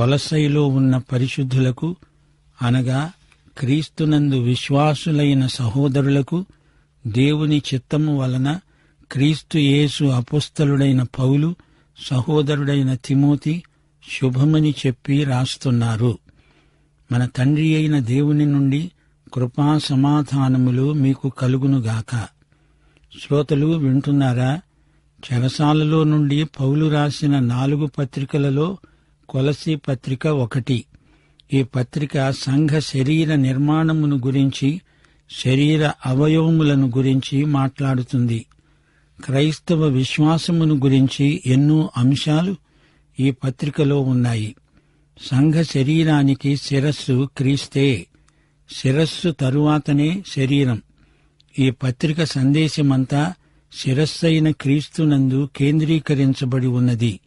కొలసైలో ఉన్న పరిశుద్ధులకు అనగా క్రీస్తునందు విశ్వాసులైన సహోదరులకు దేవుని చిత్తము వలన క్రీస్తు యేసు అపుస్తలుడైన పౌలు సహోదరుడైన తిమోతి శుభమని చెప్పి రాస్తున్నారు. మన తండ్రి అయిన దేవుని నుండి కృపా సమాధానములు మీకు కలుగునుగాక శ్రోతలు వింటున్నారా? చెరసాలలో నుండి పౌలు రాసిన నాలుగు పత్రికలలో కొలసి పత్రిక ఒకటి. ఈ పత్రిక సంఘ శరీర నిర్మాణమును గురించి శరీర అవయవములను గురించి మాట్లాడుతుంది. క్రైస్తవ విశ్వాసమును గురించి ఎన్నో అంశాలు ఈ పత్రికలో ఉన్నాయి. సంఘ శరీరానికి శిరస్సు క్రీస్తే శిరస్సు తరువాతనే శరీరం. ఈ పత్రిక సందేశమంతా శిరస్సైన క్రీస్తునందు కేంద్రీకరించబడి ఉన్నది.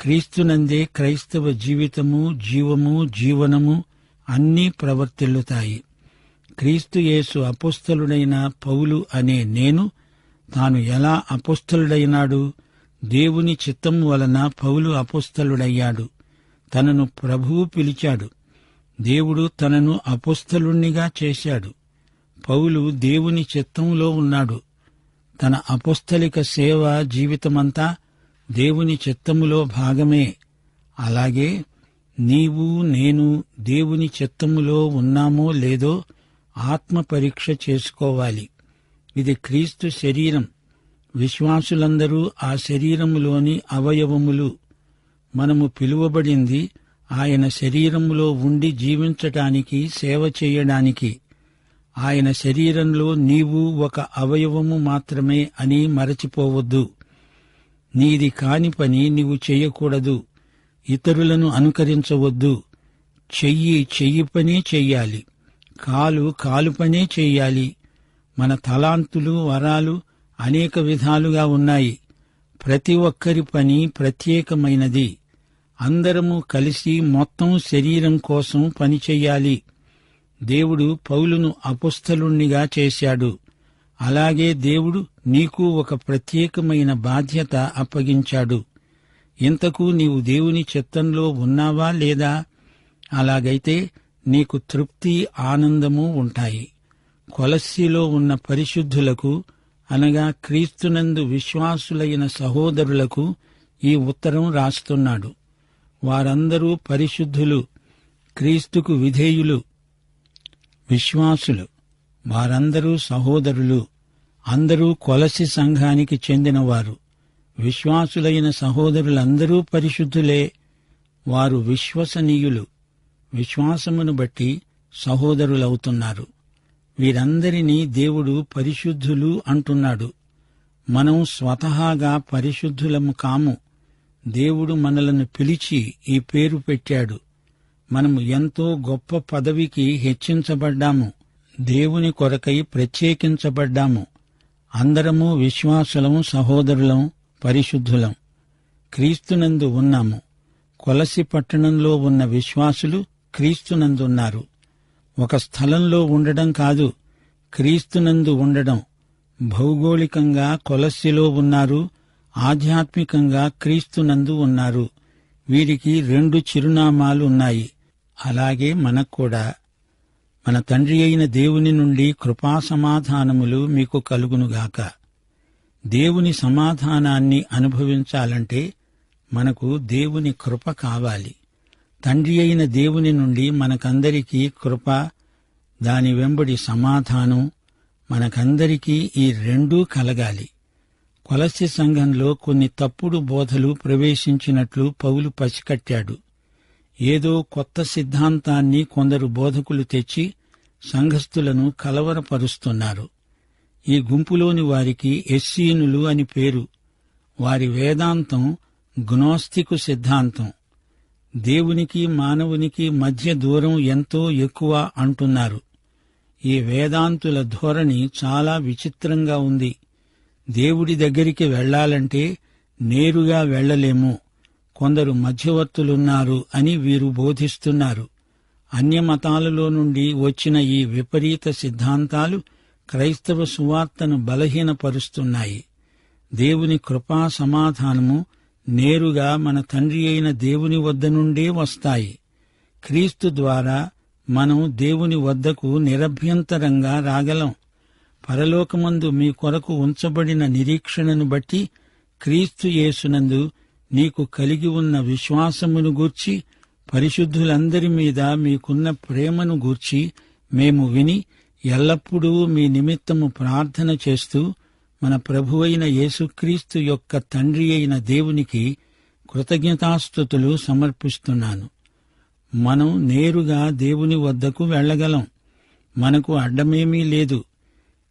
క్రీస్తునందే క్రైస్తవ జీవితము జీవము జీవనము అన్నీ ప్రవర్తిల్లుతాయి. క్రీస్తుయేసు అపుస్తలుడైన పౌలు అనే నేను తాను ఎలా అపుస్తలుడైనాడు? దేవుని చిత్తం వలన పౌలు అపుస్తలుడయ్యాడు. తనను ప్రభువు పిలిచాడు. దేవుడు తనను అపుస్తలుణ్ణిగా చేశాడు. పౌలు దేవుని చిత్తంలో ఉన్నాడు. తన అపుస్తలిక సేవ జీవితమంతా దేవుని చిత్తములో భాగమే. అలాగే నీవు నేను దేవుని చిత్తములో ఉన్నామో లేదో ఆత్మ పరీక్ష చేసుకోవాలి. ఇది క్రీస్తు శరీరం. విశ్వాసులందరూ ఆ శరీరములోని అవయవములు. మనము పిలువబడింది ఆయన శరీరములో ఉండి జీవించటానికి సేవ చేయడానికి. ఆయన శరీరంలో నీవు ఒక అవయవము మాత్రమే అని మరచిపోవద్దు. నీది కాని పని నీవు చెయ్యకూడదు ఇతరులను అనుకరించవద్దు. చెయ్యి చెయ్యి పనే చెయ్యాలి. కాలు కాలు పనే చెయ్యాలి. మన తలాంతులు వరాలు అనేక విధాలుగా ఉన్నాయి. ప్రతి ఒక్కరి పని ప్రత్యేకమైనది. అందరము కలిసి మొత్తం శరీరం కోసం పనిచెయ్యాలి దేవుడు పౌలును అపుస్థలుణ్ణిగా చేశాడు. అలాగే దేవుడు నీకు ఒక ప్రత్యేకమైన బాధ్యత అప్పగించాడు. ఇంతకు నీవు దేవుని చిత్తంలో ఉన్నావా లేదా? అలాగైతే నీకు తృప్తి ఆనందము ఉంటాయి. కొలస్సిలో ఉన్న పరిశుద్ధులకు అనగా క్రీస్తునందు విశ్వాసులైన సహోదరులకు ఈ ఉత్తరం రాస్తున్నాడు. వారందరూ పరిశుద్ధులు క్రీస్తుకు విధేయులు విశ్వాసులు. వారందరూ సహోదరులు అందరూ కొలసి సంఘానికి చెందినవారు. విశ్వాసులైన సహోదరులందరూ పరిశుద్ధులే వారు విశ్వసనీయులు. విశ్వాసమును బట్టి సహోదరులవుతున్నారు. వీరందరినీ దేవుడు పరిశుద్ధులు అంటున్నాడు. మనం స్వతహాగా పరిశుద్ధులము కాము. దేవుడు మనలను పిలిచి ఈ పేరు పెట్టాడు. మనము ఎంతో గొప్ప పదవికి హెచ్చించబడ్డాము. దేవుని కొరకై ప్రత్యేకించబడ్డాము. అందరము విశ్వాసులం సహోదరులం పరిశుద్ధులం. క్రీస్తునందు ఉన్నాము. కొలసి పట్టణంలో ఉన్న విశ్వాసులు క్రీస్తునందున్నారు ఒక స్థలంలో ఉండడం కాదు క్రీస్తునందు ఉండడం. భౌగోళికంగా కొలస్సిలో ఉన్నారు ఆధ్యాత్మికంగా క్రీస్తునందు ఉన్నారు. వీరికి రెండు చిరునామాలు ఉన్నాయి. అలాగే మనక్కూడా మన తండ్రి అయిన దేవుని నుండి కృపా సమాధానములు మీకు కలుగునుగాక దేవుని సమాధానాన్ని అనుభవించాలంటే మనకు దేవుని కృప కావాలి. తండ్రి అయిన దేవుని నుండి మనకందరికీ కృప దాని వెంబడి సమాధానం మనకందరికీ ఈ రెండూ కలగాలి. కొలసి సంఘంలో కొన్ని తప్పుడు బోధలు ప్రవేశించినట్లు పౌలు పసికట్టాడు. ఏదో కొత్త సిద్ధాంతాన్ని కొందరు బోధకులు తెచ్చి సంఘస్థులను కలవరపరుస్తున్నారు. ఈ గుంపులోని వారికి ఎస్సీనులు అని పేరు. వారి వేదాంతం గ్నోస్తికు సిద్ధాంతం. దేవునికి మానవునికి మధ్య దూరం ఎంతో ఎక్కువ అంటున్నారు. ఈ వేదాంతుల ధోరణి చాలా విచిత్రంగా ఉంది. దేవుడి దగ్గరికి వెళ్ళాలంటే నేరుగా వెళ్ళలేము. కొందరు మధ్యవర్తులున్నారు అని వీరు బోధిస్తున్నారు. అన్య మతాలలో నుండి వచ్చిన ఈ విపరీత సిద్ధాంతాలు క్రైస్తవ సువార్తను బలహీనపరుస్తున్నాయి. దేవుని కృపా సమాధానము నేరుగా మన తండ్రి అయిన దేవుని వద్ద నుండే వస్తాయి. క్రీస్తు ద్వారా మనం దేవుని వద్దకు నిరభ్యంతరంగా రాగలం. పరలోకమందు మీ కొరకు ఉంచబడిన నిరీక్షణను బట్టి క్రీస్తు యేసునందు నీకు కలిగి ఉన్న విశ్వాసమును గూర్చి పరిశుద్ధులందరి మీద మీకున్న ప్రేమను గూర్చి మేము విని ఎల్లప్పుడూ మీ నిమిత్తము ప్రార్థన చేస్తూ మన ప్రభువైన యేసుక్రీస్తు యొక్క తండ్రి అయిన దేవునికి కృతజ్ఞతాస్థుతులు సమర్పిస్తున్నాను. మనం నేరుగా దేవుని వద్దకు వెళ్ళగలం. మనకు అడ్డమేమీ లేదు.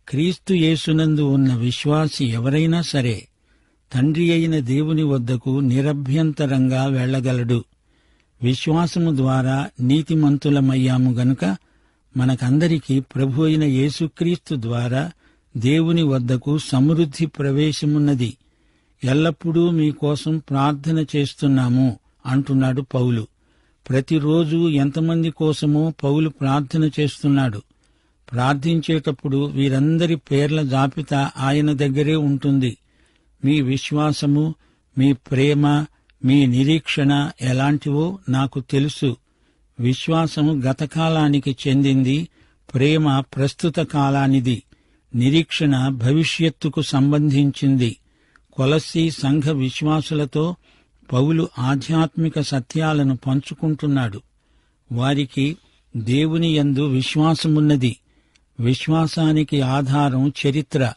క్రీస్తు యేసునందు ఉన్న విశ్వాసి ఎవరైనా సరే తండ్రి అయిన దేవుని వద్దకు నిరభ్యంతరంగా వెళ్ళగలడు. విశ్వాసము ద్వారా నీతిమంతులమయ్యాము గనుక మనకందరికీ ప్రభు అయిన యేసుక్రీస్తు ద్వారా దేవుని వద్దకు సమృద్ధి ప్రవేశమున్నది. ఎల్లప్పుడూ మీకోసం ప్రార్థన చేస్తున్నాము అంటున్నాడు పౌలు. ప్రతిరోజు ఎంతమంది కోసమో పౌలు ప్రార్థన చేస్తున్నాడు. ప్రార్థించేటప్పుడు వీరందరి పేర్ల జాబితా ఆయన దగ్గరే ఉంటుంది. మీ విశ్వాసము మీ ప్రేమ మీ నిరీక్షణ ఎలాంటివో నాకు తెలుసు. విశ్వాసము గతకాలానికి చెందింది ప్రేమ ప్రస్తుత కాలానిది నిరీక్షణ భవిష్యత్తుకు సంబంధించింది. కొలస్సి సంఘ విశ్వాసులతో పౌలు ఆధ్యాత్మిక సత్యాలను పంచుకుంటున్నాడు. వారికి దేవుని యందు విశ్వాసమున్నది. విశ్వాసానికి ఆధారం చరిత్ర.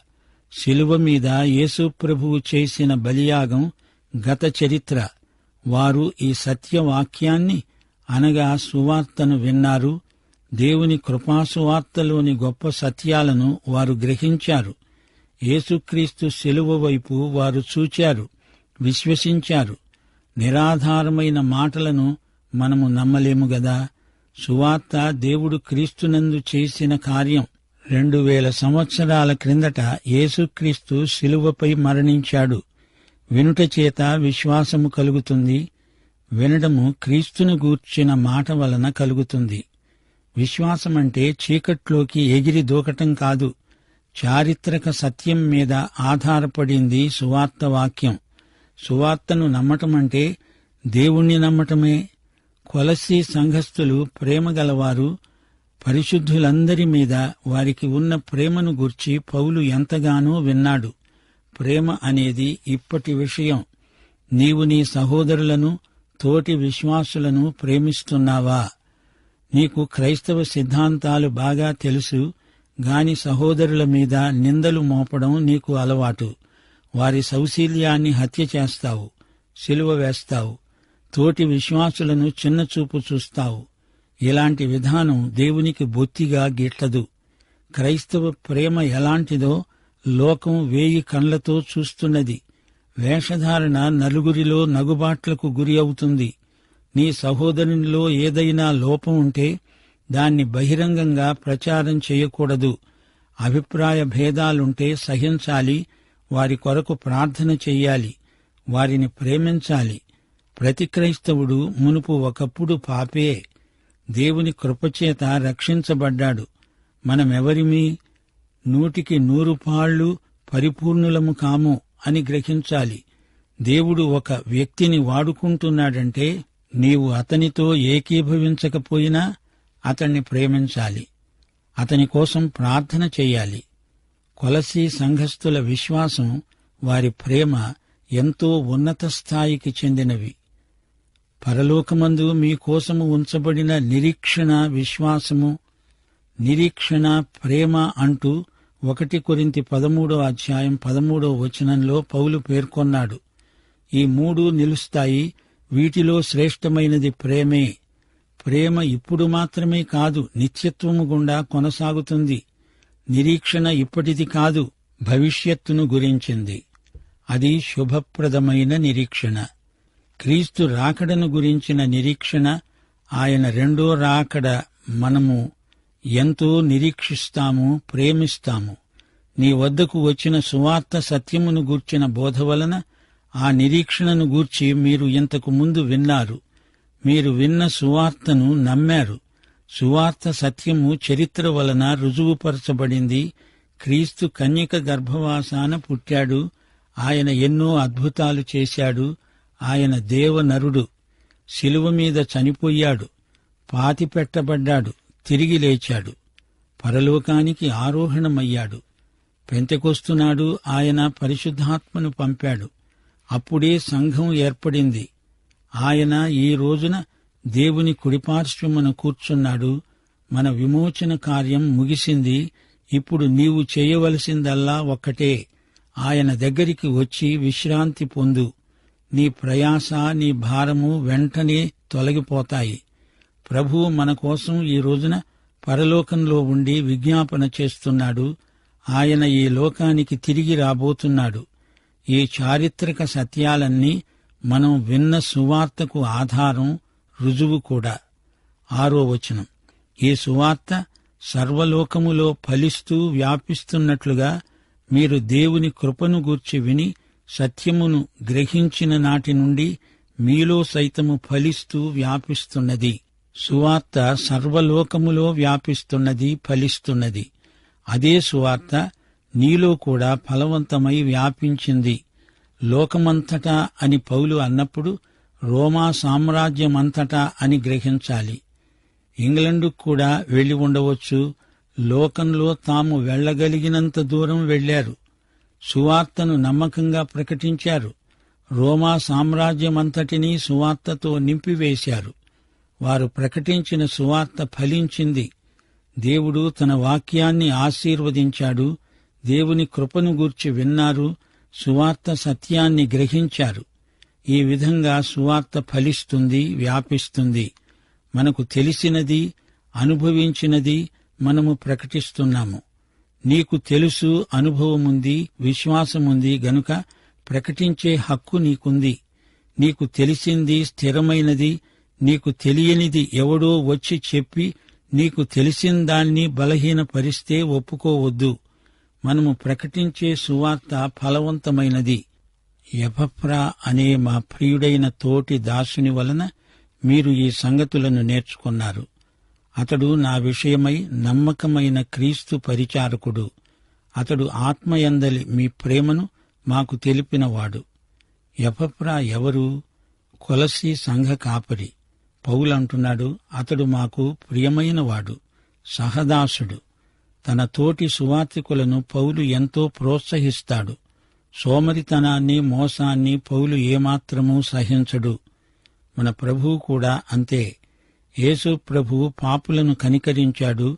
శిలువ మీద యేసు ప్రభువు చేసిన బలియాగం గత చరిత్ర. వారు ఈ సత్యవాక్యాన్ని అనగా సువార్తను విన్నారు. దేవుని కృపాసువార్తలోని గొప్ప సత్యాలను వారు గ్రహించారు. యేసుక్రీస్తు శిలువ వైపు వారు చూచారు. విశ్వసించారు. నిరాధారమైన మాటలను మనము నమ్మలేము గదా? సువార్త దేవుడు క్రీస్తునందు చేసిన కార్యం. రెండు వేల సంవత్సరాల క్రిందట యేసుక్రీస్తు శిలువపై మరణించాడు. వినుట చేత విశ్వాసము కలుగుతుంది. వినడము క్రీస్తును గూర్చిన మాట వలన కలుగుతుంది. విశ్వాసమంటే చీకట్లోకి ఎగిరి దూకటం కాదు. చారిత్రక సత్యం మీద ఆధారపడింది సువార్త వాక్యం. సువార్తను నమ్మటమంటే దేవుణ్ణి నమ్మటమే. కొలసి సంఘస్థులు ప్రేమగలవారు పరిశుద్ధులందరి మీద వారికి ఉన్న ప్రేమను గూర్చి పౌలు ఎంతగానో విన్నాడు. ప్రేమ అనేది ఇప్పటి విషయం. నీవు నీ సహోదరులను తోటి విశ్వాసులను ప్రేమిస్తున్నావా? నీకు క్రైస్తవ సిద్ధాంతాలు బాగా తెలుసు గాని సహోదరుల మీద నిందలు మోపడం నీకు అలవాటు. వారి సౌశీల్యాన్ని హత్య చేస్తావు సిలువ వేస్తావు తోటి విశ్వాసులను చిన్నచూపు చూస్తావు. ఇలాంటి విధానం దేవునికి బొత్తిగా గిట్టదు. క్రైస్తవ ప్రేమ ఎలాంటిదో లోకం వేయి కళ్ళతో చూస్తున్నది. వేషధారణ నలుగురిలో నగుబాట్లకు గురి అవుతుంది. నీ సహోదరునిలో ఏదైనా లోపం ఉంటే దాన్ని బహిరంగంగా ప్రచారం చేయకూడదు. అభిప్రాయ భేదాలుంటే సహించాలి. వారి కొరకు ప్రార్థన చెయ్యాలి. వారిని ప్రేమించాలి. ప్రతి క్రైస్తవుడు మునుపు ఒకప్పుడు పాపే. దేవుని కృపచేత రక్షించబడ్డాడు. మనమెవరిమీ? నూటికి నూరు పాళ్ళు పరిపూర్ణులము కాము అని గ్రహించాలి. దేవుడు ఒక వ్యక్తిని వాడుకుంటున్నాడంటే నీవు అతనితో ఏకీభవించకపోయినా అతన్ని ప్రేమించాలి. అతని కోసం ప్రార్థన చెయ్యాలి కొలసి సంఘస్థుల విశ్వాసం వారి ప్రేమ ఎంతో ఉన్నత స్థాయికి చెందినవి. పరలోకమందు మీకోసము ఉంచబడిన నిరీక్షణ విశ్వాసము నిరీక్షణ ప్రేమ అంటూ ఒకటి కొరింతి పదమూడో అధ్యాయం పదమూడో వచనంలో పౌలు పేర్కొన్నాడు. ఈ మూడు నిలుస్తాయి వీటిలో శ్రేష్టమైనది ప్రేమే. ప్రేమ ఇప్పుడు మాత్రమే కాదు నిత్యత్వము గుండా కొనసాగుతుంది. నిరీక్షణ ఇప్పటిది కాదు భవిష్యత్తును గురించింది. అది శుభప్రదమైన నిరీక్షణ. క్రీస్తు రాకడను గురించిన నిరీక్షణ ఆయన రెండో రాకడ మనము ఎంతో నిరీక్షిస్తాము ప్రేమిస్తాము. నీ వద్దకు వచ్చిన సువార్త సత్యమును గూర్చిన బోధ వలన ఆ నిరీక్షణను గూర్చి మీరు ఇంతకు ముందు విన్నారు. మీరు విన్న సువార్తను నమ్మారు. సువార్త సత్యము చరిత్ర వలన రుజువుపరచబడింది. క్రీస్తు కన్యక గర్భవాసాన పుట్టాడు. ఆయన ఎన్నో అద్భుతాలు చేశాడు. ఆయన దేవనరుడు. శిలువ మీద చనిపోయాడు. పాతిపెట్టబడ్డాడు. తిరిగి లేచాడు. పరలోకానికి ఆరోహణమయ్యాడు. పెంతకొస్తున్నాడు ఆయన పరిశుద్ధాత్మను పంపాడు. అప్పుడే సంఘం ఏర్పడింది. ఆయన ఈ రోజున దేవుని కుడిపార్శ్వమున కూర్చున్నాడు. మన విమోచన కార్యం ముగిసింది. ఇప్పుడు నీవు చేయవలసిందల్లా ఒక్కటే. ఆయన దగ్గరికి వచ్చి విశ్రాంతి పొందు. నీ ప్రయాస నీ భారము వెంటనే తొలగిపోతాయి. ప్రభువు మన కోసం ఈ రోజున పరలోకంలో ఉండి విజ్ఞాపన చేస్తున్నాడు. ఆయన ఈ లోకానికి తిరిగి రాబోతున్నాడు. ఈ చారిత్రక సత్యాలన్నీ మనం విన్న సువార్తకు ఆధారం రుజువు కూడా. ఆరో వచనం. ఈ సువార్త సర్వలోకములో ఫలిస్తూ వ్యాపిస్తున్నట్లుగా మీరు దేవుని కృపను గూర్చి విని సత్యమును గ్రహించిన నాటి నుండి మీలో సైతము ఫలిస్తూ వ్యాపిస్తున్నది. సువార్త సర్వలోకములో వ్యాపిస్తున్నది ఫలిస్తున్నది. అదే సువార్త నీలో కూడా ఫలవంతమై వ్యాపించింది. లోకమంతటా అని పౌలు అన్నప్పుడు రోమా సామ్రాజ్యమంతటా అని గ్రహించాలి. ఇంగ్లండు కూడా వెళ్ళి ఉండవచ్చు. లోకంలో తాము వెళ్ళగలిగినంత దూరం వెళ్ళారు సువార్తను నమ్మకంగా ప్రకటించారు. రోమా సామ్రాజ్యమంతటినీ సువార్తతో నింపివేశారు. వారు ప్రకటించిన సువార్త ఫలించింది. దేవుడు తన వాక్యాన్ని ఆశీర్వదించాడు. దేవుని కృపను గూర్చి విన్నారు. సువార్త సత్యాన్ని గ్రహించారు. ఈ విధంగా సువార్త ఫలిస్తుంది వ్యాపిస్తుంది. మనకు తెలిసినది అనుభవించినది మనము ప్రకటిస్తున్నాము. నీకు తెలుసు అనుభవముంది విశ్వాసముంది గనుక ప్రకటించే హక్కు నీకుంది. నీకు తెలిసింది స్థిరమైనది నీకు తెలియనిది ఎవడో వచ్చి చెప్పి నీకు తెలిసిన దాన్ని బలహీనపరిస్తే ఒప్పుకోవద్దు. మనము ప్రకటించే సువార్త ఫలవంతమైనది. ఎపఫ్రా అనే మా ప్రియుడైన తోటి దాసుని వలన మీరు ఈ సంగతులను నేర్చుకున్నారు. అతడు నా విషయమై నమ్మకమైన క్రీస్తు పరిచారకుడు. అతడు ఆత్మయందలి మీ ప్రేమను మాకు తెలిపినవాడు. ఎపఫ్రా ఎవరు? కొలసి సంఘ కాపరి. పౌలంటున్నాడు అతడు మాకు ప్రియమైనవాడు సహదాసుడు. తన తోటి సువార్తికులను పౌలు ఎంతో ప్రోత్సహిస్తాడు. సోమరితనాన్ని మోసాన్ని పౌలు ఏమాత్రమూ సహించడు. మన ప్రభువు కూడా అంతే. యేసు ప్రభువు పాపులను కనికరించాడు.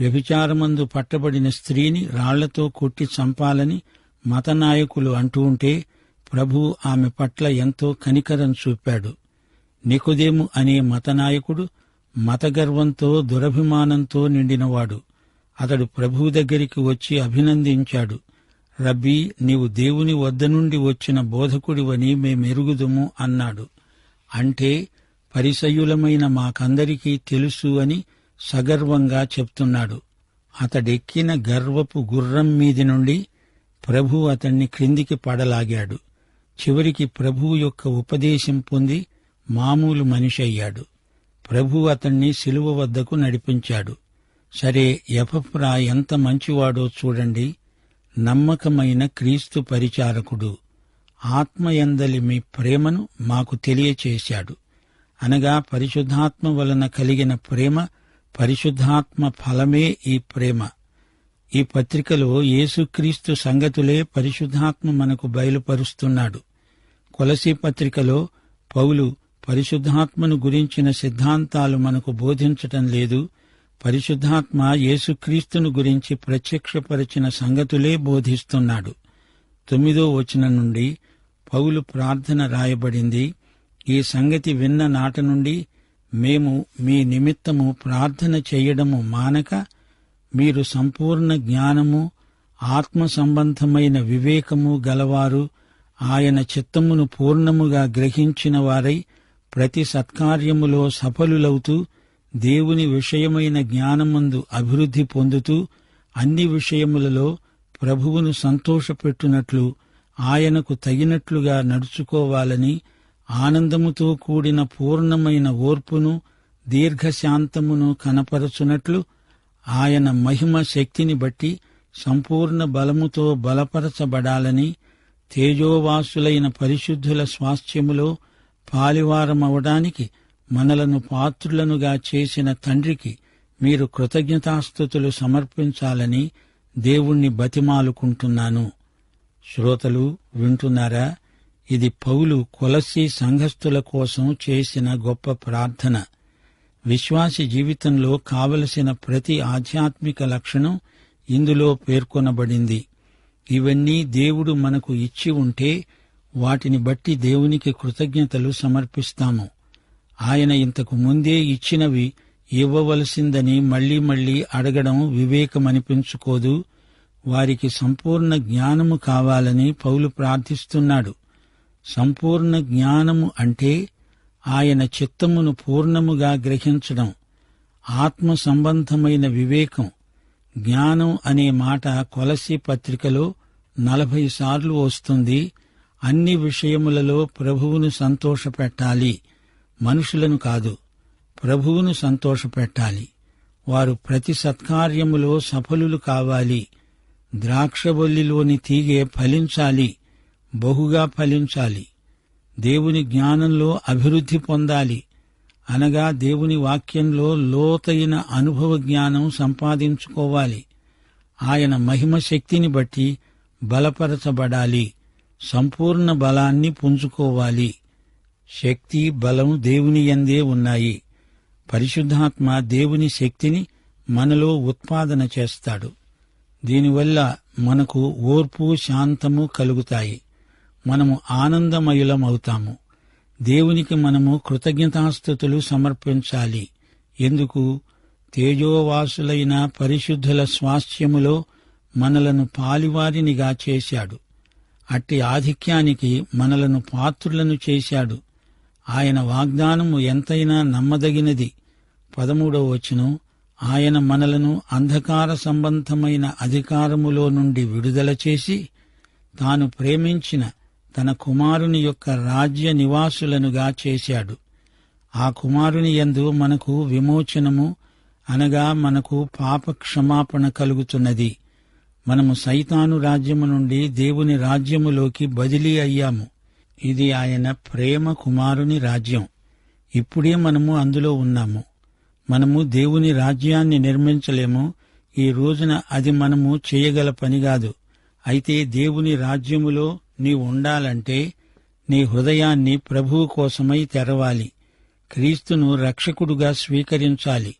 వ్యభిచారమందు పట్టబడిన స్త్రీని రాళ్ళతో కొట్టి చంపాలని మతనాయకులు అంటూ ఉంటే ప్రభువు ఆమె పట్ల ఎంతో కనికరం చూపాడు. నికుదేము అనే మతనాయకుడు మతగర్వంతో దురభిమానంతో నిండినవాడు. అతడు ప్రభువు దగ్గరికి వచ్చి అభినందించాడు. రబ్బీ నీవు దేవుని వద్ద నుండి వచ్చిన బోధకుడివని మేమెరుగుదుము అన్నాడు. అంటే పరిసయులమైన మాకందరికీ తెలుసు అని సగర్వంగా చెప్తున్నాడు. అతడెక్కిన గర్వపు గుర్రం మీది నుండి ప్రభు అతణ్ణి క్రిందికి పడలాగాడు. చివరికి ప్రభువు యొక్క ఉపదేశం పొంది మామూలు మనిషి అయ్యాడు. ప్రభు అతణ్ణి శిలువ వద్దకు నడిపించాడు. సరే ఎపఫ్రా ఎంత మంచివాడో చూడండి. నమ్మకమైన క్రీస్తు పరిచారకుడు. ఆత్మయందలి మీ ప్రేమను మాకు తెలియచేశాడు. అనగా పరిశుద్ధాత్మ వలన కలిగిన ప్రేమ పరిశుద్ధాత్మ ఫలమే ఈ ప్రేమ. ఈ పత్రికలో యేసుక్రీస్తు సంగతులే పరిశుద్ధాత్మ మనకు బయలుపరుస్తున్నాడు. కొలసీ పత్రికలో పౌలు పరిశుద్ధాత్మను గురించిన సిద్ధాంతాలు మనకు బోధించటం లేదు. పరిశుద్ధాత్మ యేసుక్రీస్తును గురించి ప్రత్యక్షపరిచిన సంగతులే బోధిస్తున్నాడు. తొమ్మిదో వచనం నుండి పౌలు ప్రార్థన రాయబడింది. ఈ సంగతి విన్న నాట నుండి మేము మీ నిమిత్తము ప్రార్థన చేయడము మానక మీరు సంపూర్ణ జ్ఞానము ఆత్మ సంబంధమైన వివేకము గలవారు ఆయన చిత్తమును పూర్ణముగా గ్రహించిన వారై ప్రతి సత్కార్యములో సఫలులవుతూ దేవుని విషయమైన జ్ఞానమందు అభివృద్ధి పొందుతూ అన్ని విషయములలో ప్రభువును సంతోషపెట్టునట్లు ఆయనకు తగినట్లుగా నడుచుకోవాలని ఆనందముతో కూడిన పూర్ణమైన ఓర్పును దీర్ఘశాంతమును కనపరచునట్లు ఆయన మహిమ శక్తిని బట్టి సంపూర్ణ బలముతో బలపరచబడాలని తేజోవాసులైన పరిశుద్ధుల స్వాస్థ్యములో పాలివారమవడానికి మనలను పాత్రులనుగా చేసిన తండ్రికి మీరు కృతజ్ఞతాస్థుతులు సమర్పించాలని దేవుణ్ణి బతిమాలుకుంటున్నాను. శ్రోతలు వింటున్నారా? ఇది పౌలు కొలసి సంఘస్థుల కోసం చేసిన గొప్ప ప్రార్థన. విశ్వాసి జీవితంలో కావలసిన ప్రతి ఆధ్యాత్మిక లక్షణం ఇందులో పేర్కొనబడింది. ఇవన్నీ దేవుడు మనకు ఇచ్చి ఉంటే వాటిని బట్టి దేవునికి కృతజ్ఞతలు సమర్పిస్తాము. ఆయన ఇంతకు ముందే ఇచ్చినవి ఇవ్వవలసిందని మళ్ళీ మళ్ళీ అడగడం వివేకమనిపించుకోదు. వారికి సంపూర్ణ జ్ఞానము కావాలని పౌలు ప్రార్థిస్తున్నాడు. సంపూర్ణ జ్ఞానము అంటే ఆయన చిత్తమును పూర్ణముగా గ్రహించడం. ఆత్మ సంబంధమైన వివేకం. జ్ఞానం అనే మాట కొలసి పత్రికలో నలభై సార్లు వస్తుంది. అన్ని విషయములలో ప్రభువును సంతోషపెట్టాలి. మనుషులను కాదు ప్రభువును సంతోషపెట్టాలి. వారు ప్రతి సత్కార్యములో సఫలులు కావాలి. ద్రాక్షబొల్లిలోని తీగే ఫలించాలి బహుగా ఫలించాలి. దేవుని జ్ఞానంలో అభివృద్ధి పొందాలి. అనగా దేవుని వాక్యంలో లోతైన అనుభవ జ్ఞానం సంపాదించుకోవాలి. ఆయన మహిమ శక్తిని బట్టి బలపరచబడాలి. సంపూర్ణ బలాన్ని పుంజుకోవాలి. శక్తి బలం దేవుని ఎందే ఉన్నాయి. పరిశుద్ధాత్మ దేవుని శక్తిని మనలో ఉత్పాదన చేస్తాడు. దీనివల్ల మనకు ఓర్పు శాంతము కలుగుతాయి. మనము ఆనందమయులమవుతాము. దేవునికి మనము కృతజ్ఞతాస్థుతులు సమర్పించాలి. ఎందుకు? తేజోవాసులైన పరిశుద్ధుల స్వాస్థ్యములో మనలను పాలివారినిగా చేశాడు. అట్టి ఆధిక్యానికి మనలను పాత్రులను చేశాడు. ఆయన వాగ్దానము ఎంతైనా నమ్మదగినది. పదమూడవ వచనం ఆయన మనలను అంధకార సంబంధమైన అధికారములో నుండి విడుదల చేసి తాను ప్రేమించిన తన కుమారుని యొక్క రాజ్య నివాసులనుగా చేశాడు. ఆ కుమారుని యందు మనకు విమోచనము అనగా మనకు పాప క్షమాపణ కలుగుతున్నది. మనము సైతాను రాజ్యము నుండి దేవుని రాజ్యములోకి బదిలీ అయ్యాము. ఇది ఆయన ప్రేమ కుమారుని రాజ్యం. ఇప్పుడే మనము అందులో ఉన్నాము. మనము దేవుని రాజ్యాన్ని నిర్మించలేము. ఈ రోజున అది మనము చేయగల పని కాదు. అయితే దేవుని రాజ్యములో నీవు ఉండాలంటే నీ హృదయాన్ని ప్రభువు కోసమై తెరవాలి. క్రీస్తును రక్షకుడుగా స్వీకరించాలి.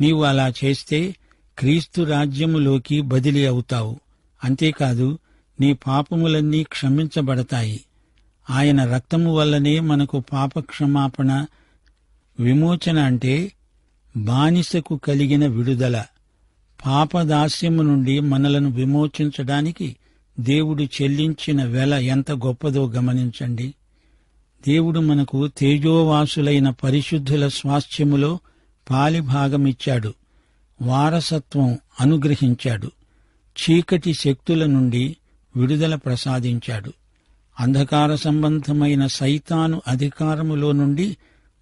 నీవు అలా చేస్తే క్రీస్తు రాజ్యములోకి బదిలీ అవుతావు. అంతేకాదు నీ పాపములన్నీ క్షమించబడతాయి. ఆయన రక్తము వల్లనే మనకు పాప క్షమాపణ విమోచన అంటే బానిసకు కలిగిన విడుదల. పాపదాస్యము నుండి మనలను విమోచించడానికి దేవుడు చెల్లించిన వెల ఎంత గొప్పదో గమనించండి. దేవుడు మనకు తేజోవాసులైన పరిశుద్ధుల స్వాస్థ్యములో పాలిభాగమిచ్చాడు. వారసత్వం అనుగ్రహించాడు. చీకటి శక్తుల నుండి విడుదల ప్రసాదించాడు. అంధకార సంబంధమైన సైతాను అధికారములో నుండి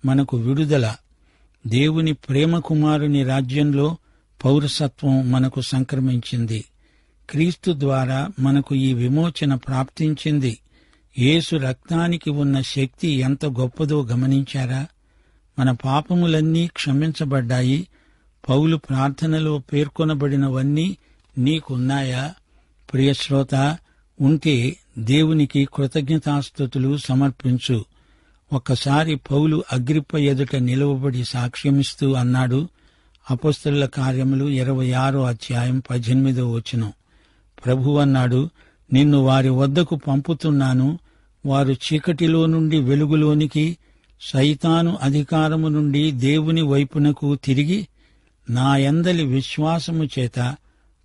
మనకు విడుదల. దేవుని ప్రేమకుమారుని రాజ్యంలో పౌరసత్వం మనకు సంక్రమించింది. క్రీస్తు ద్వారా మనకు ఈ విమోచన ప్రాప్తించింది. యేసు రక్తానికి ఉన్న శక్తి ఎంత గొప్పదో గమనించారా? మన పాపములన్నీ క్షమించబడ్డాయి. పౌలు ప్రార్థనలో పేర్కొనబడినవన్నీ నీకున్నాయా? ప్రియశ్రోత ఉంటే దేవునికి కృతజ్ఞతాస్థుతులు సమర్పించు. ఒక్కసారి పౌలు అగ్రిప్ప ఎదుట నిలువబడి సాక్ష్యమిస్తూ అన్నాడు. అపస్తుల కార్యములు ఇరవై ఆరో అధ్యాయం పద్దెనిమిదో వచనం. ప్రభు అన్నాడు నిన్ను వారి వద్దకు పంపుతున్నాను. వారు చీకటిలో నుండి వెలుగులోనికి సైతాను అధికారము నుండి దేవుని వైపునకు తిరిగి నా యందలి విశ్వాసము చేత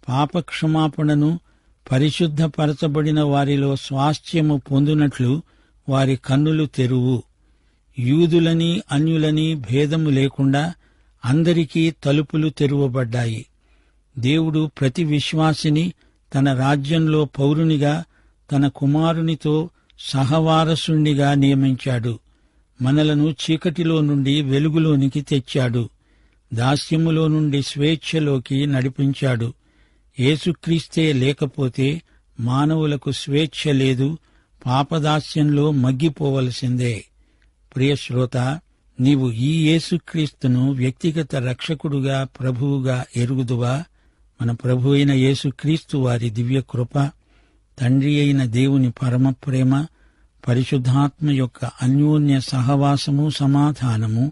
పాపక్షమాపణను పరిశుద్ధపరచబడిన వారిలో స్వాస్థ్యము పొందునట్లు వారి కన్నులు తెరువు. యూదులని అన్యులని భేదము లేకుండా అందరికీ తలుపులు తెరువబడ్డాయి. దేవుడు ప్రతి విశ్వాసిని తన రాజ్యంలో పౌరునిగా తన కుమారునితో సహవారసుండిగా నియమించాడు. మనలను చీకటిలో నుండి వెలుగులోనికి తెచ్చాడు. దాస్యములో నుండి స్వేచ్ఛలోకి నడిపించాడు. ఏసుక్రీస్తే లేకపోతే మానవులకు స్వేచ్ఛ లేదు పాపదాస్యంలో మగ్గిపోవలసిందే. ప్రియశ్రోత నీవు ఈ యేసుక్రీస్తును వ్యక్తిగత రక్షకుడుగా ప్రభువుగా ఎరుగుదువా? మన ప్రభు అయిన యేసుక్రీస్తు వారి దివ్య కృప తండ్రి అయిన దేవుని పరమ ప్రేమ పరిశుద్ధాత్మ యొక్క అన్యోన్య సహవాసము సమాధానము